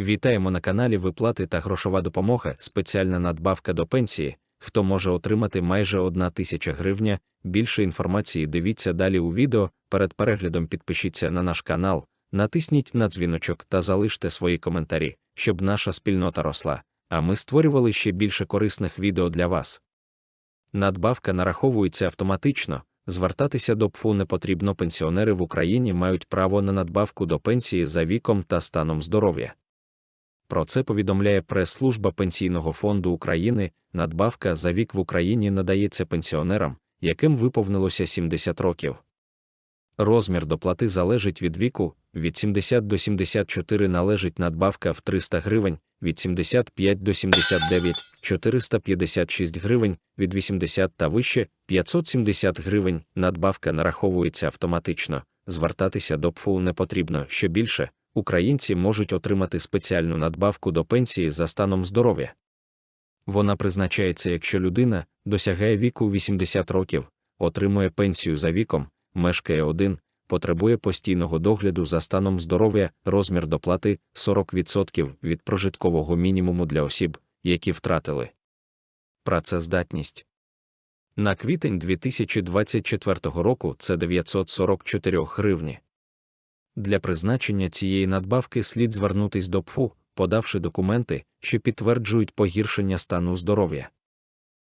Вітаємо на каналі Виплати та грошова допомога, спеціальна надбавка до пенсії. Хто може отримати майже 1 тисяча гривня. Більше інформації дивіться далі у відео. Перед переглядом підпишіться на наш канал, натисніть на дзвіночок та залиште свої коментарі, щоб наша спільнота росла, а ми створювали ще більше корисних відео для вас. Надбавка нараховується автоматично. Звертатися до ПФУ не потрібно. Пенсіонери в Україні мають право на надбавку до пенсії за віком та станом здоров'я. Про це повідомляє прес-служба Пенсійного фонду України. Надбавка за вік в Україні надається пенсіонерам, яким виповнилося 70 років. Розмір доплати залежить від віку, від 70 до 74 належить надбавка в 300 гривень, від 75 до 79 456 гривень, від 80 та вище 570 гривень. Надбавка нараховується автоматично. Звертатися до ПФУ не потрібно. Що більше, українці можуть отримати спеціальну надбавку до пенсії за станом здоров'я. Вона призначається, якщо людина досягає віку 80 років, отримує пенсію за віком, мешкає один, потребує постійного догляду за станом здоров'я, розмір доплати 40% від прожиткового мінімуму для осіб, які втратили працездатність. На квітень 2024 року це 944 гривні. Для призначення цієї надбавки слід звернутись до ПФУ, подавши документи, що підтверджують погіршення стану здоров'я.